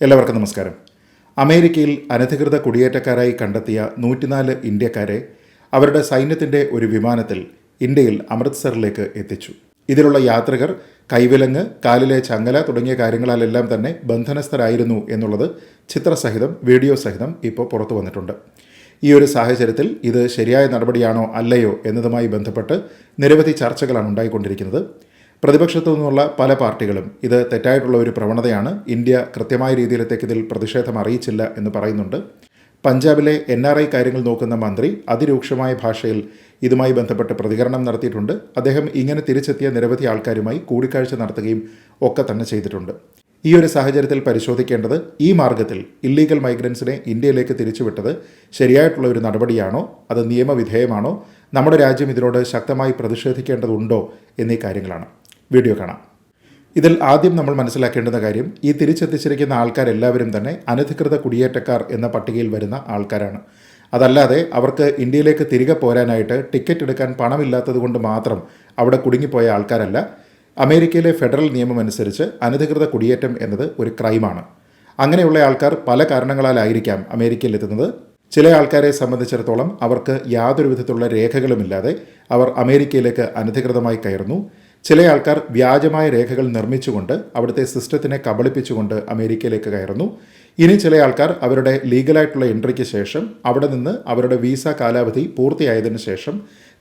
എല്ലാവർക്കും നമസ്കാരം. അമേരിക്കയിൽ അനധികൃത കുടിയേറ്റക്കാരായി കണ്ടെത്തിയ നൂറ്റിനാല് ഇന്ത്യക്കാരെ അവരുടെ സൈന്യത്തിന്റെ ഒരു വിമാനത്തിൽ ഇന്ത്യയിൽ അമൃത്സറിലേക്ക് എത്തിച്ചു. ഇതിലുള്ള യാത്രികർ കൈവിലങ്ങ് കാലിലെ ചങ്ങല തുടങ്ങിയ കാര്യങ്ങളാലെല്ലാം തന്നെ ബന്ധനസ്ഥരായിരുന്നു എന്നുള്ളത് ചിത്രസഹിതം വീഡിയോ സഹിതം ഇപ്പോൾ പുറത്തു വന്നിട്ടുണ്ട്. ഈ ഒരു സാഹചര്യത്തിൽ ഇത് ശരിയായ നടപടിയാണോ അല്ലയോ എന്നതുമായി ബന്ധപ്പെട്ട് നിരവധി ചർച്ചകളാണ് ഉണ്ടായിക്കൊണ്ടിരിക്കുന്നത്. പ്രതിപക്ഷത്തു നിന്നുള്ള പല പാർട്ടികളും ഇത് തെറ്റായിട്ടുള്ള ഒരു പ്രവണതയാണ്. ഇന്ത്യ കൃത്യമായ രീതിയിലത്തേക്ക് ഇതിൽ പ്രതിഷേധം അറിയിച്ചില്ല എന്ന് പറയുന്നുണ്ട്. പഞ്ചാബിലെ എൻ ആർ ഐ കാര്യങ്ങൾ നോക്കുന്ന മന്ത്രി അതിരൂക്ഷമായ ഭാഷയിൽ ഇതുമായി ബന്ധപ്പെട്ട് പ്രതികരണം നടത്തിയിട്ടുണ്ട്. അദ്ദേഹം ഇങ്ങനെ തിരിച്ചെത്തിയ നിരവധി ആൾക്കാരുമായി കൂടിക്കാഴ്ച നടത്തുകയും ഒക്കെ തന്നെ ചെയ്തിട്ടുണ്ട്. ഈ ഒരു സാഹചര്യത്തിൽ പരിശോധിക്കേണ്ടത് ഈ മാർഗത്തിൽ ഇല്ലീഗൽ മൈഗ്രൻസിനെ ഇന്ത്യയിലേക്ക് തിരിച്ചുവിട്ടത് ശരിയായിട്ടുള്ള ഒരു നടപടിയാണോ? അത് നിയമവിധേയമാണോ? നമ്മുടെ രാജ്യം ഇതിനോട് ശക്തമായി പ്രതിഷേധിക്കേണ്ടതുണ്ടോ? എന്നീ കാര്യങ്ങളാണ്. വീഡിയോ കാണാം. ഇതിൽ ആദ്യം നമ്മൾ മനസ്സിലാക്കേണ്ടുന്ന കാര്യം ഈ തിരിച്ചെത്തിച്ചിരിക്കുന്ന ആൾക്കാരെല്ലാവരും തന്നെ അനധികൃത കുടിയേറ്റക്കാർ എന്ന പട്ടികയിൽ വരുന്ന ആൾക്കാരാണ്. അതല്ലാതെ അവർക്ക് ഇന്ത്യയിലേക്ക് തിരികെ പോരാനായിട്ട് ടിക്കറ്റ് എടുക്കാൻ പണമില്ലാത്തതുകൊണ്ട് മാത്രം അവിടെ കുടുങ്ങിപ്പോയ ആൾക്കാരല്ല. അമേരിക്കയിലെ ഫെഡറൽ നിയമം അനുസരിച്ച് അനധികൃത കുടിയേറ്റം എന്നത് ഒരു ക്രൈമാണ്. അങ്ങനെയുള്ള ആൾക്കാർ പല കാരണങ്ങളാലായിരിക്കാം അമേരിക്കയിൽ എത്തുന്നത്. ചില ആൾക്കാരെ സംബന്ധിച്ചിടത്തോളം അവർക്ക് യാതൊരു വിധത്തിലുള്ള രേഖകളുമില്ലാതെ അവർ അമേരിക്കയിലേക്ക് അനധികൃതമായി കയറുന്നു. ചില ആൾക്കാർ വ്യാജമായ രേഖകൾ നിർമ്മിച്ചുകൊണ്ട് അവിടുത്തെ സിസ്റ്റത്തിനെ കബളിപ്പിച്ചുകൊണ്ട് അമേരിക്കയിലേക്ക് കയറുന്നു. ഇനി ചില ആൾക്കാർ അവരുടെ ലീഗലായിട്ടുള്ള എൻട്രിക്ക് ശേഷം അവിടെ നിന്ന് അവരുടെ വീസ കാലാവധി പൂർത്തിയായതിനു ശേഷം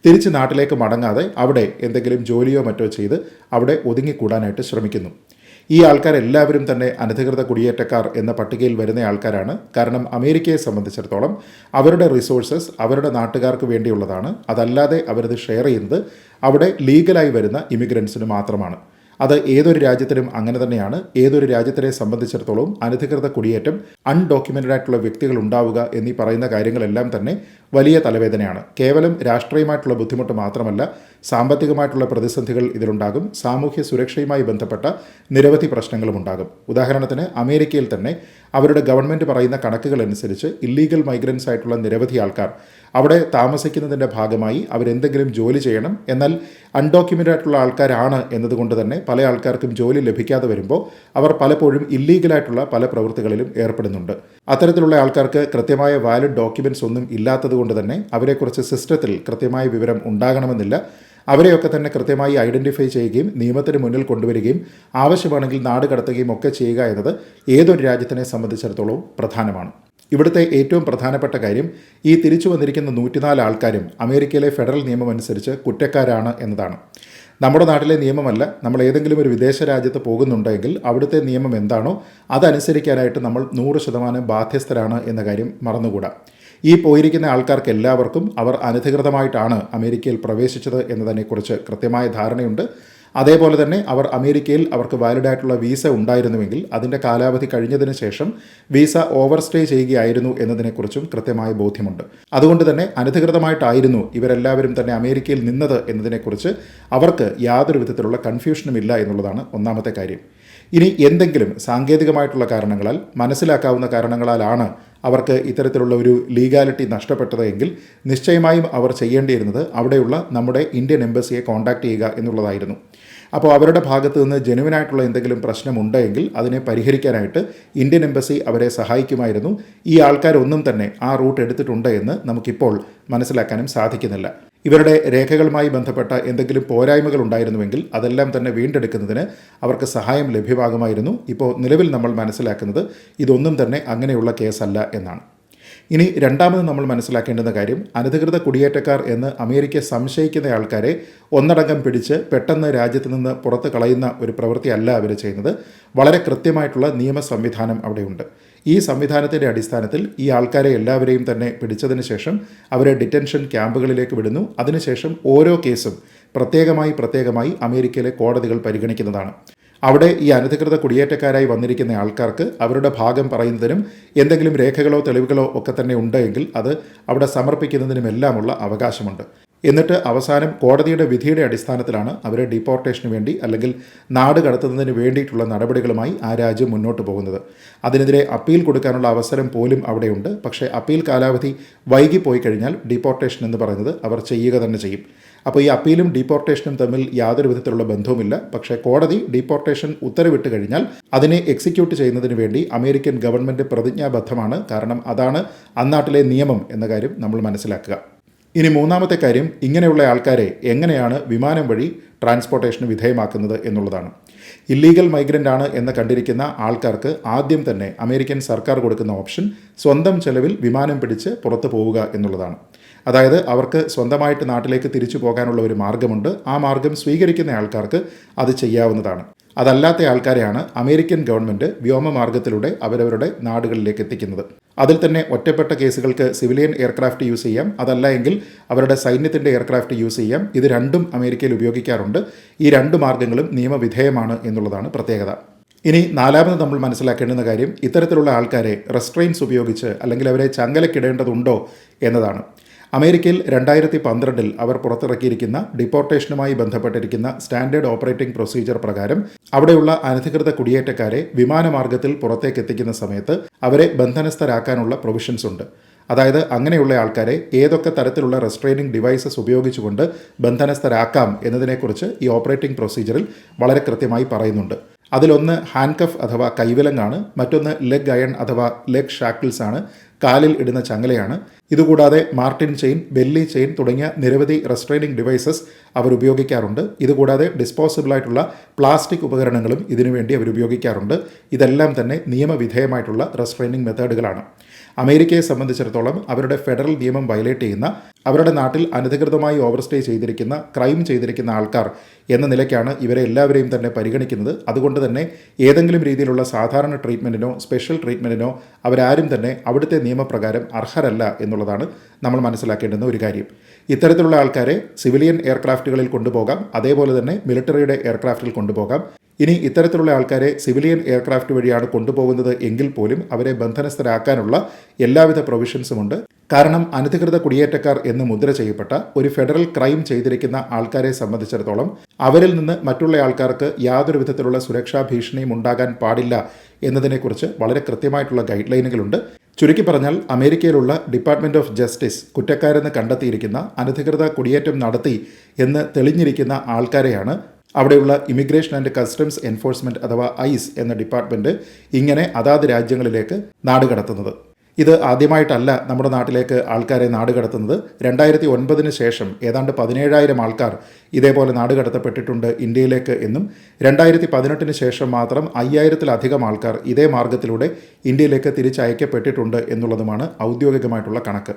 തിരിച്ച് നാട്ടിലേക്ക് മടങ്ങാതെ അവിടെ എന്തെങ്കിലും ജോലിയോ മറ്റോ ചെയ്ത് അവിടെ ഒതുങ്ങിക്കൂടാനായിട്ട് ശ്രമിക്കുന്നു. ഈ ആൾക്കാരെല്ലാവരും തന്നെ അനധികൃത കുടിയേറ്റക്കാർ എന്ന പട്ടികയിൽ വരുന്ന ആൾക്കാരാണ്. കാരണം അമേരിക്കയെ സംബന്ധിച്ചിടത്തോളം അവരുടെ റിസോഴ്സസ് അവരുടെ നാട്ടുകാർക്ക് വേണ്ടിയുള്ളതാണ്. അതല്ലാതെ അവരത് ഷെയർ ചെയ്യുന്നത് അവിടെ ലീഗലായി വരുന്ന ഇമിഗ്രൻസിന് മാത്രമാണ്. അത് ഏതൊരു രാജ്യത്തിനും അങ്ങനെ തന്നെയാണ്. ഏതൊരു രാജ്യത്തിനെ സംബന്ധിച്ചിടത്തോളം അനധികൃത കുടിയേറ്റം അൺഡോക്യുമെന്റഡ് ആയിട്ടുള്ള വ്യക്തികൾ ഉണ്ടാവുക എന്നീ പറയുന്ന കാര്യങ്ങളെല്ലാം തന്നെ വലിയ തലവേദനയാണ്. കേവലം രാഷ്ട്രീയമായിട്ടുള്ള ബുദ്ധിമുട്ട് മാത്രമല്ല സാമ്പത്തികമായിട്ടുള്ള പ്രതിസന്ധികൾ ഇതിലുണ്ടാകും. സാമൂഹ്യ സുരക്ഷയുമായി ബന്ധപ്പെട്ട നിരവധി പ്രശ്നങ്ങളും ഉണ്ടാകും. ഉദാഹരണത്തിന് അമേരിക്കയിൽ തന്നെ അവരുടെ ഗവൺമെന്റ് പറയുന്ന കണക്കുകൾ അനുസരിച്ച് ഇല്ലീഗൽ മൈഗ്രൻസ് ആയിട്ടുള്ള നിരവധി ആൾക്കാർ അവിടെ താമസിക്കുന്നതിന്റെ ഭാഗമായി അവരെന്തെങ്കിലും ജോലി ചെയ്യണം. എന്നാൽ അൺഡോക്യുമെന്റ് ആയിട്ടുള്ള ആൾക്കാരാണ് എന്നതുകൊണ്ട് തന്നെ പല ആൾക്കാർക്കും ജോലി ലഭിക്കാതെ വരുമ്പോൾ അവർ പലപ്പോഴും ഇല്ലീഗലായിട്ടുള്ള പല പ്രവൃത്തികളിലും ഏർപ്പെടുന്നുണ്ട്. അത്തരത്തിലുള്ള ആൾക്കാർക്ക് കൃത്യമായ വാലിഡ് ഡോക്യുമെന്റ്സ് ഒന്നും ഇല്ലാത്തതുകൊണ്ട് തന്നെ അവരെക്കുറിച്ച് സിസ്റ്റത്തിൽ കൃത്യമായ വിവരം ഉണ്ടാകണമെന്നില്ല. അവരെയൊക്കെ തന്നെ കൃത്യമായി ഐഡന്റിഫൈ ചെയ്യുകയും നിയമത്തിന് മുന്നിൽ കൊണ്ടുവരികയും ആവശ്യമാണെങ്കിൽ നാട് കടത്തുകയും ഒക്കെ ചെയ്യുക എന്നത് ഏതൊരു രാജ്യത്തിനെ സംബന്ധിച്ചിടത്തോളം പ്രധാനമാണ്. ഇവിടുത്തെ ഏറ്റവും പ്രധാനപ്പെട്ട കാര്യം ഈ തിരിച്ചു വന്നിരിക്കുന്ന നൂറ്റിനാല് ആൾക്കാരും അമേരിക്കയിലെ ഫെഡറൽ നിയമം അനുസരിച്ച് കുറ്റക്കാരാണ് എന്നതാണ്. നമ്മുടെ നാട്ടിലെ നിയമമല്ല. നമ്മൾ ഏതെങ്കിലും ഒരു വിദേശ രാജ്യത്ത് പോകുന്നുണ്ടെങ്കിൽ അവിടുത്തെ നിയമം എന്താണോ അതനുസരിക്കാനായിട്ട് നമ്മൾ നൂറ് ശതമാനം ബാധ്യസ്ഥരാണ് എന്ന കാര്യം മറന്നുകൂടാ. ഈ പോയിരിക്കുന്ന ആൾക്കാർക്ക് എല്ലാവർക്കും അവർ അനധികൃതമായിട്ടാണ് അമേരിക്കയിൽ പ്രവേശിച്ചത് എന്നതിനെക്കുറിച്ച് കൃത്യമായ ധാരണയുണ്ട്. അതേപോലെ തന്നെ അവർ അമേരിക്കയിൽ അവർക്ക് വാലിഡ് ആയിട്ടുള്ള വീസ ഉണ്ടായിരുന്നുവെങ്കിൽ അതിന്റെ കാലാവധി കഴിഞ്ഞതിന് ശേഷം വീസ ഓവർ സ്റ്റേ ചെയ്യുകയായിരുന്നു എന്നതിനെക്കുറിച്ചും കൃത്യമായ ബോധ്യമുണ്ട്. അതുകൊണ്ട് തന്നെ അനധികൃതമായിട്ടായിരുന്നു ഇവരെല്ലാവരും തന്നെ അമേരിക്കയിൽ നിന്നത് എന്നതിനെക്കുറിച്ച് അവർക്ക് യാതൊരു വിധത്തിലുള്ള കൺഫ്യൂഷനും ഇല്ല എന്നുള്ളതാണ് ഒന്നാമത്തെ കാര്യം. ഇനി എന്തെങ്കിലും സാങ്കേതികമായിട്ടുള്ള കാരണങ്ങളാൽ മനസ്സിലാക്കാവുന്ന കാരണങ്ങളാലാണ് അവർക്ക് ഇത്തരത്തിലുള്ള ഒരു ലീഗാലിറ്റി നഷ്ടപ്പെട്ടത് എങ്കിൽ നിശ്ചയമായും അവർ ചെയ്യേണ്ടിയിരുന്നത് അവിടെയുള്ള നമ്മുടെ ഇന്ത്യൻ എംബസിയെ കോൺടാക്ട് ചെയ്യുക എന്നുള്ളതായിരുന്നു. അപ്പോൾ അവരുടെ ഭാഗത്തു നിന്ന് ജെനുവിനായിട്ടുള്ള എന്തെങ്കിലും പ്രശ്നമുണ്ടെങ്കിൽ അതിനെ പരിഹരിക്കാനായിട്ട് ഇന്ത്യൻ എംബസി അവരെ സഹായിക്കുമായിരുന്നു. ഈ ആൾക്കാരൊന്നും തന്നെ ആ റൂട്ട് എടുത്തിട്ടുണ്ട് എന്ന് നമുക്കിപ്പോൾ മനസ്സിലാക്കാനും സാധിക്കുന്നില്ല. ഇവരുടെ രേഖകളുമായി ബന്ധപ്പെട്ട എന്തെങ്കിലും പോരായ്മകൾ ഉണ്ടായിരുന്നുവെങ്കിൽ അതെല്ലാം തന്നെ വീണ്ടെടുക്കുന്നതിന് അവർക്ക് സഹായം ലഭ്യമാകുമായിരുന്നു. ഇപ്പോൾ നിലവിൽ നമ്മൾ മനസ്സിലാക്കുന്നത് ഇതൊന്നും തന്നെ അങ്ങനെയുള്ള കേസല്ല എന്നാണ്. ഇനി രണ്ടാമത് നമ്മൾ മനസ്സിലാക്കേണ്ടുന്ന കാര്യം അനധികൃത കുടിയേറ്റക്കാർ എന്ന് അമേരിക്ക സംശയിക്കുന്ന ആൾക്കാരെ ഒന്നടങ്കം പിടിച്ച് പെട്ടെന്ന് രാജ്യത്ത് നിന്ന് പുറത്ത് കളയുന്ന ഒരു പ്രവൃത്തിയല്ല അവർ ചെയ്യുന്നത്. വളരെ കൃത്യമായിട്ടുള്ള നിയമ സംവിധാനം അവിടെയുണ്ട്. ഈ സംവിധാനത്തിന്റെ അടിസ്ഥാനത്തിൽ ഈ ആൾക്കാരെ എല്ലാവരെയും തന്നെ പിടിച്ചതിന് ശേഷം അവരെ ഡിറ്റൻഷൻ ക്യാമ്പുകളിലേക്ക് വിടുന്നു. അതിനുശേഷം ഓരോ കേസും പ്രത്യേകമായി പ്രത്യേകമായി അമേരിക്കയിലെ കോടതികൾ പരിഗണിക്കുന്നതാണ്. അവിടെ ഈ അനധികൃത കുടിയേറ്റക്കാരായി വന്നിരിക്കുന്ന ആൾക്കാർക്ക് അവരുടെ ഭാഗം പറയുന്നതിനും എന്തെങ്കിലും രേഖകളോ തെളിവുകളോ ഒക്കെ തന്നെ ഉണ്ടെങ്കിൽ അത് അവിടെ സമർപ്പിക്കുന്നതിനുമെല്ലാമുള്ള അവകാശമുണ്ട്. എന്നിട്ട് അവസാനം കോടതിയുടെ വിധിയുടെ അടിസ്ഥാനത്തിലാണ് അവരെ ഡിപ്പോർട്ടേഷന് വേണ്ടി അല്ലെങ്കിൽ നാട് കടത്തുന്നതിന് വേണ്ടിയിട്ടുള്ള നടപടികളുമായി ആ രാജ്യം മുന്നോട്ട് പോകുന്നത്. അതിനെതിരെ അപ്പീൽ കൊടുക്കാനുള്ള അവസരം പോലും അവിടെയുണ്ട്. പക്ഷേ അപ്പീൽ കാലാവധി വൈകിപ്പോയി കഴിഞ്ഞാൽ ഡിപ്പോർട്ടേഷൻ എന്ന് പറയുന്നത് അവർ ചെയ്യുക തന്നെ ചെയ്യും. അപ്പോൾ ഈ അപ്പീലും ഡീപ്പോർട്ടേഷനും തമ്മിൽ യാതൊരു വിധത്തിലുള്ള ബന്ധവുമില്ല. പക്ഷേ കോടതി ഡീപ്പോർട്ടേഷൻ ഉത്തരവിട്ട് കഴിഞ്ഞാൽ അതിനെ എക്സിക്യൂട്ട് ചെയ്യുന്നതിന് വേണ്ടി അമേരിക്കൻ ഗവൺമെന്റ് പ്രതിജ്ഞാബദ്ധമാണ്. കാരണം അതാണ് അന്നാട്ടിലെ നിയമം എന്ന കാര്യം നമ്മൾ മനസ്സിലാക്കുക. ഇനി മൂന്നാമത്തെ കാര്യം ഇങ്ങനെയുള്ള ആൾക്കാരെ എങ്ങനെയാണ് വിമാനം വഴി ട്രാൻസ്പോർട്ടേഷന് വിധേയമാക്കുന്നത് എന്നുള്ളതാണ്. ഇല്ലീഗൽ മൈഗ്രന്റ് ആണ് എന്ന് കണ്ടിരിക്കുന്ന ആൾക്കാർക്ക് ആദ്യം തന്നെ അമേരിക്കൻ സർക്കാർ കൊടുക്കുന്ന ഓപ്ഷൻ സ്വന്തം ചെലവിൽ വിമാനം പിടിച്ച് പുറത്തു പോവുക എന്നുള്ളതാണ്. അതായത് അവർക്ക് സ്വന്തമായിട്ട് നാട്ടിലേക്ക് തിരിച്ചു പോകാനുള്ള ഒരു മാർഗമുണ്ട്. ആ മാർഗം സ്വീകരിക്കുന്ന ആൾക്കാർക്ക് അത് ചെയ്യാവുന്നതാണ്. അതല്ലാത്ത ആൾക്കാരെയാണ് അമേരിക്കൻ ഗവൺമെന്റ് വ്യോമമാർഗത്തിലൂടെ അവരവരുടെ നാടുകളിലേക്ക് എത്തിക്കുന്നത്. അതിൽ തന്നെ ഒറ്റപ്പെട്ട കേസുകൾക്ക് സിവിലിയൻ എയർക്രാഫ്റ്റ് യൂസ് ചെയ്യാം. അതല്ല എങ്കിൽ അവരുടെ സൈന്യത്തിന്റെ എയർക്രാഫ്റ്റ് യൂസ് ചെയ്യാം. ഇത് രണ്ടും അമേരിക്കയിൽ ഉപയോഗിക്കാറുണ്ട്. ഈ രണ്ട് മാർഗങ്ങളും നിയമവിധേയമാണ് എന്നുള്ളതാണ് പ്രത്യേകത. ഇനി നാലാമത് നമ്മൾ മനസ്സിലാക്കേണ്ടുന്ന കാര്യം ഇത്തരത്തിലുള്ള ആൾക്കാരെ റെസ്ട്രെയിൻസ് ഉപയോഗിച്ച് അല്ലെങ്കിൽ അവരെ ചങ്ങലക്കിടേണ്ടതുണ്ടോ എന്നതാണ്. അമേരിക്കയിൽ രണ്ടായിരത്തി പന്ത്രണ്ടിൽ അവർ പുറത്തിറക്കിയിരിക്കുന്ന ഡിപ്പോർട്ടേഷനുമായി ബന്ധപ്പെട്ടിരിക്കുന്ന സ്റ്റാൻഡേർഡ് ഓപ്പറേറ്റിംഗ് പ്രൊസീജിയർ പ്രകാരം അവിടെയുള്ള അനധികൃത കുടിയേറ്റക്കാരെ വിമാനമാർഗത്തിൽ പുറത്തേക്ക് എത്തിക്കുന്ന സമയത്ത് അവരെ ബന്ധനസ്ഥരാക്കാനുള്ള പ്രൊവിഷൻസ് ഉണ്ട്. അതായത് അങ്ങനെയുള്ള ആൾക്കാരെ ഏതൊക്കെ തരത്തിലുള്ള റെസ്ട്രെയിനിങ് ഡിവൈസസ് ഉപയോഗിച്ചുകൊണ്ട് ബന്ധനസ്ഥരാക്കാം എന്നതിനെക്കുറിച്ച് ഈ ഓപ്പറേറ്റിംഗ് പ്രൊസീജിയറിൽ വളരെ കൃത്യമായി പറയുന്നുണ്ട്. അതിലൊന്ന് ഹാൻഡ് കഫ് അഥവാ കൈവിലങ്ങാണ് മറ്റൊന്ന് ലെഗ് അയൺ അഥവാ ലെഗ് ഷാക്കിൾസ് ആണ് കാലിൽ ഇടുന്ന ചങ്ങലയാണ്. ഇതുകൂടാതെ മാർട്ടിൻ ചെയിൻ ബെല്ലി ചെയിൻ തുടങ്ങിയ നിരവധി റെസ്ട്രെയിനിങ് ഡിവൈസസ് അവർ ഉപയോഗിക്കാറുണ്ട്. ഇതുകൂടാതെ ഡിസ്പോസിബിൾ ആയിട്ടുള്ള പ്ലാസ്റ്റിക് ഉപകരണങ്ങളും ഇതിനുവേണ്ടി അവർ ഉപയോഗിക്കാറുണ്ട്. ഇതെല്ലാം തന്നെ നിയമവിധേയമായിട്ടുള്ള റെസ്ട്രെയിനിങ് മെത്തേഡുകളാണ്. അമേരിക്കയെ സംബന്ധിച്ചിടത്തോളം അവരുടെ ഫെഡറൽ നിയമം വയലേറ്റ് ചെയ്യുന്ന അവരുടെ നാട്ടിൽ അനധികൃതമായി ഓവർസ്റ്റേ ചെയ്തിരിക്കുന്ന ക്രൈം ചെയ്തിരിക്കുന്ന ആൾക്കാർ എന്ന നിലയ്ക്കാണ് ഇവരെ എല്ലാവരെയും തന്നെ പരിഗണിക്കുന്നത്. അതുകൊണ്ട് തന്നെ ഏതെങ്കിലും രീതിയിലുള്ള സാധാരണ ട്രീറ്റ്മെന്റിനോ സ്പെഷ്യൽ ട്രീറ്റ്മെന്റിനോ അവരാരും തന്നെ അവിടുത്തെ നിയമപ്രകാരം അർഹരല്ല എന്നുള്ളതാണ് നമ്മൾ മനസ്സിലാക്കേണ്ടുന്ന ഒരു കാര്യം. ഇത്തരത്തിലുള്ള ആൾക്കാരെ സിവിലിയൻ എയർക്രാഫ്റ്റുകളിൽ കൊണ്ടുപോകാം. അതേപോലെ തന്നെ മിലിറ്ററിയുടെ എയർക്രാഫ്റ്റിൽ കൊണ്ടുപോകാം. ഇനി ഇത്തരത്തിലുള്ള ആൾക്കാരെ സിവിലിയൻ എയർക്രാഫ്റ്റ് വഴിയാണ് കൊണ്ടുപോകുന്നത് എങ്കിൽ പോലും അവരെ ബന്ധനസ്ഥരാക്കാനുള്ള എല്ലാവിധ പ്രൊവിഷൻസും ഉണ്ട്. കാരണം അനധികൃത കുടിയേറ്റക്കാർ എന്ന് മുദ്ര ചെയ്യപ്പെട്ട ഒരു ഫെഡറൽ ക്രൈം ചെയ്തിരിക്കുന്ന ആൾക്കാരെ സംബന്ധിച്ചിടത്തോളം അവരിൽ നിന്ന് മറ്റുള്ള ആൾക്കാർക്ക് യാതൊരു വിധത്തിലുള്ള സുരക്ഷാ ഭീഷണിയും ഉണ്ടാകാൻ പാടില്ല എന്നതിനെക്കുറിച്ച് വളരെ കൃത്യമായിട്ടുള്ള ഗൈഡ് ലൈനുകളുണ്ട് ചുരുക്കി പറഞ്ഞാൽ അമേരിക്കയിലുള്ള ഡിപ്പാർട്ട്മെന്റ് ഓഫ് ജസ്റ്റിസ് കുറ്റക്കാരെന്ന് കണ്ടെത്തിയിരിക്കുന്ന അനധികൃത കുടിയേറ്റം നടത്തി എന്ന് തെളിഞ്ഞിരിക്കുന്ന ആൾക്കാരെയാണ് അവിടെയുള്ള ഇമിഗ്രേഷൻ ആൻഡ് കസ്റ്റംസ് എൻഫോഴ്സ്മെന്റ് അഥവാ ഐസ് എന്ന ഡിപ്പാർട്ട്മെന്റ് ഇങ്ങനെ അതാത് രാജ്യങ്ങളിലേക്ക് നാടുകടത്തുന്നത് ഇത് ആദ്യമായിട്ടല്ല നമ്മുടെ നാട്ടിലേക്ക് ആൾക്കാരെ നാടുകടത്തുന്നത് രണ്ടായിരത്തി ഒൻപതിന് ശേഷം ഏതാണ്ട് പതിനേഴായിരം ആൾക്കാർ ഇതേപോലെ നാടുകടത്തപ്പെട്ടിട്ടുണ്ട് ഇന്ത്യയിലേക്ക് എന്നും രണ്ടായിരത്തി പതിനെട്ടിന് ശേഷം മാത്രം അയ്യായിരത്തിലധികം ആൾക്കാർ ഇതേ മാർഗത്തിലൂടെ ഇന്ത്യയിലേക്ക് തിരിച്ചയക്കപ്പെട്ടിട്ടുണ്ട് എന്നുള്ളതുമാണ് ഔദ്യോഗികമായിട്ടുള്ള കണക്ക്.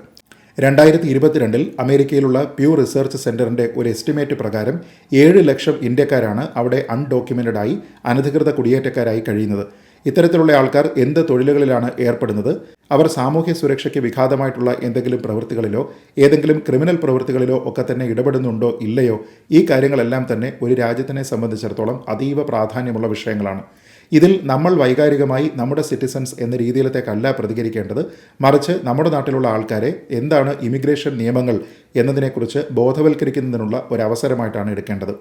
രണ്ടായിരത്തി ഇരുപത്തിരണ്ടിൽ അമേരിക്കയിലുള്ള പ്യൂ റിസർച്ച് സെന്ററിന്റെ ഒരു എസ്റ്റിമേറ്റ് പ്രകാരം ഏഴ് ലക്ഷം ഇന്ത്യക്കാരാണ് അവിടെ അൺഡോക്യുമെന്റഡ് ആയി അനധികൃത കുടിയേറ്റക്കാരായി കഴിയുന്നത്. ഇത്തരത്തിലുള്ള ആൾക്കാർ എന്ത് തൊഴിലുകളിലാണ് ഏർപ്പെടുന്നത്? അവർ സാമൂഹ്യ സുരക്ഷയ്ക്ക് വിഘാതമായിട്ടുള്ള എന്തെങ്കിലും പ്രവൃത്തികളിലോ ഏതെങ്കിലും ക്രിമിനൽ പ്രവൃത്തികളിലോ ഒക്കെ തന്നെ ഇടപെടുന്നുണ്ടോ ഇല്ലയോ? ഈ കാര്യങ്ങളെല്ലാം തന്നെ ഒരു രാജ്യത്തിനെ സംബന്ധിച്ചിടത്തോളം അതീവ പ്രാധാന്യമുള്ള വിഷയങ്ങളാണ്. ഇതിൽ നമ്മൾ വൈകാരികമായി നമ്മുടെ സിറ്റിസൻസ് എന്ന രീതിയിലത്തേക്കല്ല പ്രതികരിക്കേണ്ടത്. മറിച്ച് നമ്മുടെ നാട്ടിലുള്ള ആൾക്കാരെ എന്താണ് ഇമിഗ്രേഷൻ നിയമങ്ങൾ എന്നതിനെക്കുറിച്ച് ബോധവൽക്കരിക്കുന്നതിനുള്ള ഒരു അവസരമായിട്ടാണ് എടുക്കേണ്ടത്.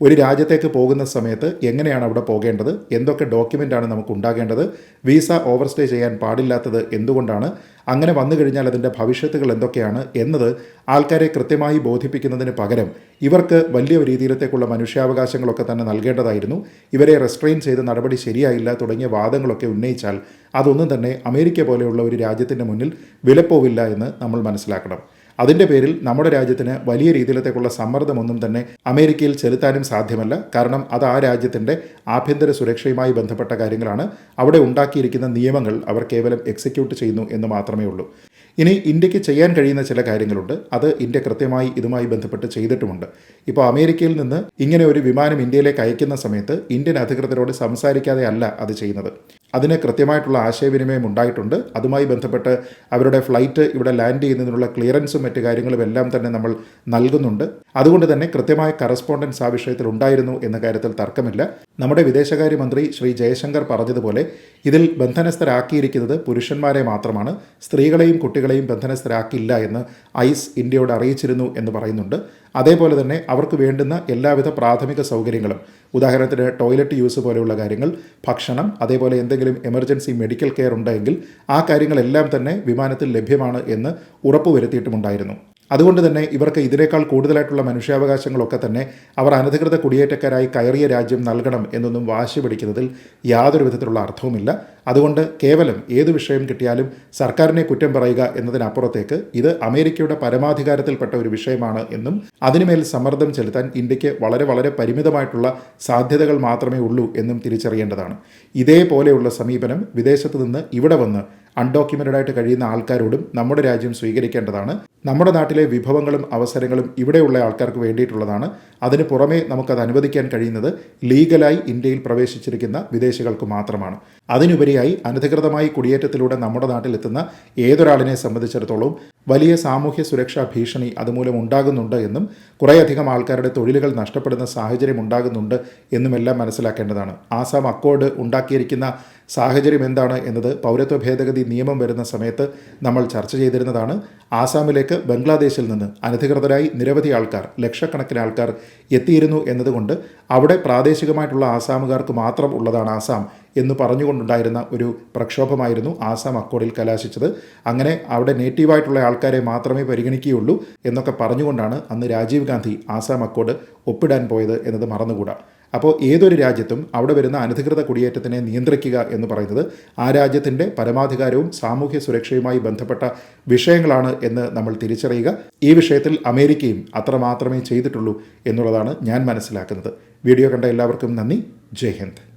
ഒരു രാജ്യത്തേക്ക് പോകുന്ന സമയത്ത് എങ്ങനെയാണ് അവിടെ പോകേണ്ടത്? എന്തൊക്കെ ഡോക്യുമെന്റാണ് നമുക്ക് ഉണ്ടാകേണ്ടത്? വീസ ഓവർസ്റ്റേ ചെയ്യാൻ പാടില്ലാത്തത് എന്തുകൊണ്ടാണ്? അങ്ങനെ വന്നു കഴിഞ്ഞാൽ അതിന്റെ ഭവിഷ്യത്തുകൾ എന്തൊക്കെയാണ് എന്നത് ആൾക്കാരെ കൃത്യമായി ബോധിപ്പിക്കുന്നതിന് പകരം ഇവർക്ക് വലിയ രീതിയിലത്തേക്കുള്ള മനുഷ്യാവകാശങ്ങളൊക്കെ തന്നെ നൽകേണ്ടതായിരുന്നു. ഇവരെ റെസ്ട്രെയിൻ ചെയ്ത് നടപടി ശരിയായില്ല തുടങ്ങിയ വാദങ്ങളൊക്കെ ഉന്നയിച്ചാൽ അതൊന്നും തന്നെ അമേരിക്ക പോലെയുള്ള ഒരു രാജ്യത്തിന്റെ മുന്നിൽ വിലപ്പോവില്ല എന്ന് നമ്മൾ മനസ്സിലാക്കണം. അതിന്റെ പേരിൽ നമ്മുടെ രാജ്യത്തിന് വലിയ രീതിയിലത്തേക്കുള്ള സമ്മർദ്ദമൊന്നും തന്നെ അമേരിക്കയിൽ ചെലുത്താനും സാധ്യമല്ല. കാരണം അത് ആ രാജ്യത്തിന്റെ ആഭ്യന്തര സുരക്ഷയുമായി ബന്ധപ്പെട്ട കാര്യങ്ങളാണ്. അവിടെ ഉണ്ടാക്കിയിരിക്കുന്ന നിയമങ്ങൾ അവർ കേവലം എക്സിക്യൂട്ട് ചെയ്യുന്നു എന്ന് മാത്രമേ ഉള്ളൂ. ഇനി ഇന്ത്യയ്ക്ക് ചെയ്യാൻ കഴിയുന്ന ചില കാര്യങ്ങളുണ്ട്. അത് ഇന്ത്യ കൃത്യമായി ഇതുമായി ബന്ധപ്പെട്ട് ചെയ്തിട്ടുമുണ്ട്. ഇപ്പോൾ അമേരിക്കയിൽ നിന്ന് ഇങ്ങനെ ഒരു വിമാനം ഇന്ത്യയിലേക്ക് അയക്കുന്ന സമയത്ത് ഇന്ത്യൻ അധികൃതരോട് സംസാരിക്കാതെ അല്ല അത് ചെയ്യുന്നത്. അതിന് കൃത്യമായിട്ടുള്ള ആശയവിനിമയം ഉണ്ടായിട്ടുണ്ട്. അതുമായി ബന്ധപ്പെട്ട് അവരുടെ ഫ്ലൈറ്റ് ഇവിടെ ലാൻഡ് ചെയ്യുന്നതിനുള്ള ക്ലിയറൻസും മറ്റു കാര്യങ്ങളും എല്ലാം തന്നെ നമ്മൾ നൽകുന്നുണ്ട്. അതുകൊണ്ട് തന്നെ കൃത്യമായ കറസ്പോണ്ടൻസ് ആ വിഷയത്തിൽ ഉണ്ടായിരുന്നു എന്ന കാര്യത്തിൽ തർക്കമില്ല. നമ്മുടെ വിദേശകാര്യമന്ത്രി ശ്രീ ജയശങ്കർ പറഞ്ഞതുപോലെ ഇതിൽ ബന്ധനസ്ഥരാക്കിയിരിക്കുന്നത് പുരുഷന്മാരെ മാത്രമാണ്. സ്ത്രീകളെയും കുട്ടികളെയും ബന്ധനസ്ഥരാക്കില്ല എന്ന് ഐസ് ഇന്ത്യയോട് അറിയിച്ചിരുന്നു എന്ന് പറയുന്നുണ്ട്. അതേപോലെ തന്നെ അവർക്ക് വേണ്ടുന്ന എല്ലാവിധ പ്രാഥമിക സൗകര്യങ്ങളും. ഉദാഹരണത്തിന് ടോയ്ലറ്റ് യൂസ് പോലെയുള്ള കാര്യങ്ങൾ ഭക്ഷണം അതേപോലെ എന്തെങ്കിലും എമർജൻസി മെഡിക്കൽ കെയർ ഉണ്ടെങ്കിൽ ആ കാര്യങ്ങളെല്ലാം തന്നെ വിമാനത്തിൽ ലഭ്യമാണ് എന്ന് ഉറപ്പുവരുത്തിയിട്ടുമുണ്ടായിരുന്നു. അതുകൊണ്ട് തന്നെ ഇവർക്ക് ഇതിനേക്കാൾ കൂടുതലായിട്ടുള്ള മനുഷ്യാവകാശങ്ങളൊക്കെ തന്നെ അവർ അനധികൃത കുടിയേറ്റക്കാരായി കയറിയ രാജ്യം നൽകണം എന്നൊന്നും വാശി പിടിക്കുന്നതിൽ യാതൊരു വിധത്തിലുള്ള അർത്ഥവുമില്ല. അതുകൊണ്ട് കേവലം ഏത് വിഷയം കിട്ടിയാലും സർക്കാരിനെ കുറ്റം പറയുക എന്നതിനപ്പുറത്തേക്ക് ഇത് അമേരിക്കയുടെ പരമാധികാരത്തിൽപ്പെട്ട ഒരു വിഷയമാണ് എന്നും അതിനുമേൽ സമ്മർദ്ദം ചെലുത്താൻ ഇന്ത്യയ്ക്ക് വളരെ വളരെ പരിമിതമായിട്ടുള്ള സാധ്യതകൾ മാത്രമേ ഉള്ളൂ എന്നും തിരിച്ചറിയേണ്ടതാണ്. ഇതേപോലെയുള്ള സമീപനം വിദേശത്ത് നിന്ന് ഇവിടെ വന്ന് അൺഡോക്യുമെന്റഡ് ആയിട്ട് കഴിയുന്ന ആൾക്കാരോടും നമ്മുടെ രാജ്യം സ്വീകരിക്കേണ്ടതാണ്. നമ്മുടെ നാട്ടിലെ വിഭവങ്ങളും അവസരങ്ങളും ഇവിടെയുള്ള ആൾക്കാർക്ക് വേണ്ടിയിട്ടുള്ളതാണ്. അതിന് പുറമേ നമുക്കത് അനുവദിക്കാൻ കഴിയുന്നത് ലീഗലായി ഇന്ത്യയിൽ പ്രവേശിച്ചിരിക്കുന്ന വിദേശികൾക്ക് മാത്രമാണ്. അതിനുപരിയായി അനധികൃതമായി കുടിയേറ്റത്തിലൂടെ നമ്മുടെ നാട്ടിലെത്തുന്ന ഏതൊരാളിനെ സംബന്ധിച്ചിടത്തോളം വലിയ സാമൂഹ്യ സുരക്ഷാ ഭീഷണി അതുമൂലം ഉണ്ടാകുന്നുണ്ട് എന്നും കുറേയധികം ആൾക്കാരുടെ തൊഴിലുകൾ നഷ്ടപ്പെടുന്ന സാഹചര്യം ഉണ്ടാകുന്നുണ്ട് എന്നുമെല്ലാം മനസ്സിലാക്കേണ്ടതാണ്. ആസാം അക്കോർഡ് ഉണ്ടാക്കിയിരിക്കുന്ന സാഹചര്യം എന്താണ് എന്നത് പൗരത്വ ഭേദഗതി നിയമം വരുന്ന സമയത്ത് നമ്മൾ ചർച്ച ചെയ്തിരുന്നതാണ്. ആസാമിലേക്ക് ബംഗ്ലാദേശിൽ നിന്ന് അനധികൃതരായി നിരവധി ആൾക്കാർ ലക്ഷക്കണക്കിന് ആൾക്കാർ എത്തിയിരുന്നു എന്നതുകൊണ്ട് അവിടെ പ്രാദേശികമായിട്ടുള്ള ആസാമുകാർക്ക് മാത്രം ഉള്ളതാണ് ആസാം എന്ന് പറഞ്ഞുകൊണ്ടുണ്ടായിരുന്ന ഒരു പ്രക്ഷോഭമായിരുന്നു ആസാം അക്കോർഡിൽ കലാശിച്ചത്. അങ്ങനെ അവിടെ നേറ്റീവായിട്ടുള്ള ആൾക്കാരെ മാത്രമേ പരിഗണിക്കുകയുള്ളൂ എന്നൊക്കെ പറഞ്ഞുകൊണ്ടാണ് അന്ന് രാജീവ് ഗാന്ധി ആസാം അക്കോർഡ് ഒപ്പിടാൻ പോയത് എന്നത് മറന്നുകൂടാ. അപ്പോൾ ഏതൊരു രാജ്യത്തും അവിടെ വരുന്ന അനധികൃത കുടിയേറ്റത്തിനെ നിയന്ത്രിക്കുക എന്ന് പറയുന്നത് ആ രാജ്യത്തിന്റെ പരമാധികാരവും സാമൂഹ്യ സുരക്ഷയുമായി ബന്ധപ്പെട്ട വിഷയങ്ങളാണ് എന്ന് നമ്മൾ തിരിച്ചറിയുക. ഈ വിഷയത്തിൽ അമേരിക്കയും അത്രമാത്രമേ ചെയ്തിട്ടുള്ളൂ എന്നുള്ളതാണ് ഞാൻ മനസ്സിലാക്കുന്നത്. വീഡിയോ കണ്ട എല്ലാവർക്കും നന്ദി. ജയ് ഹിന്ദ്.